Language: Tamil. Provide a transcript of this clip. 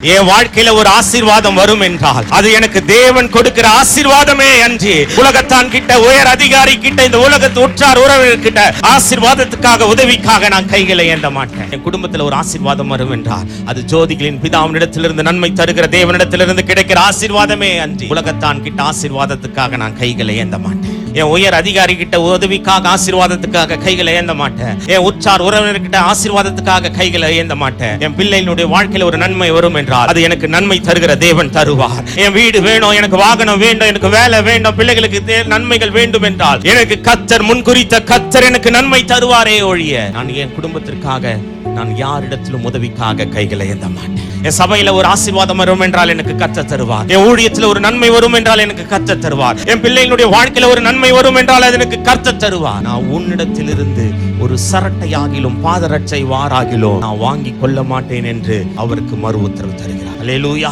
என் வாழ்க்கையில ஒரு ஆசீர்வாதம் வரும் என்றால் அது எனக்கு தேவன் கொடுக்கிற ஆசீர்வாதமே அன்றி உலகத்தான் கிட்ட உயர் அதிகாரி கிட்ட இந்த உலகத்து உற்றார் உறவினர் கிட்ட ஆசீர்வாதத்துக்காக உதவிக்காக நான் கைகளை ஏந்த மாட்டேன். என் குடும்பத்துல ஒரு ஆசீர்வாதம் வரும் என்றால் அது ஜோதிகளின் பிதாவினிடத்திலிருந்து நன்மை தருகிற தேவனிடத்திலிருந்து கிடைக்கிற ஆசீர்வாதமே அன்றி உலகத்தான் கிட்ட ஆசீர்வாதத்துக்காக நான் கைகளை ஏந்த மாட்டேன். என் உயர் அதிகாரி கிட்ட உதவிக்காக ஆசீர்வாதத்துக்காக கைகளை ஏந்த மாட்டேன். என் உற்றார் உறவினர்கிட்ட ஆசீர்வாதத்துக்காக கைகளை ஏந்த மாட்டேன். என் பிள்ளையினுடைய வாழ்க்கையில ஒரு நன்மை வரும் என்றால் அது எனக்கு நன்மை தருகிற தேவன் தருவார். என் வீடு வேணும் எனக்கு வாகனம் வேண்டும் எனக்கு வேலை வேண்டும் பிள்ளைகளுக்கு தே- நன்மைகள் வேண்டும் என்றால் எனக்கு கத்தர் முன்குறித்த கத்தர் எனக்கு நன்மை தருவாரே ஒழிய நான் என் குடும்பத்திற்காக நான் யாரிடத்திலும் உதவிக்காக கைகளை ஏந்த மாட்டேன். என் சபையில ஒரு ஆசீர்வாதம் வரும் என்றால் எனக்கு கத்த தருவார். என் ஊழியத்தில் ஒரு நன்மை வரும் என்றால் எனக்கு கத்த தருவார். என் பிள்ளைகளுடைய வாழ்க்கையில ஒரு நன்மை வரும் என்றால் அது எனக்கு கத்த தருவார். நான் உன்னிடத்திலிருந்து ஒரு சரட்டையாகிலும் பாதரட்சை வாராகிலும் நான் வாங்கி கொள்ள மாட்டேன் என்று அவருக்கு மறு உத்தரவு தருகிறார். அல்லேலூயா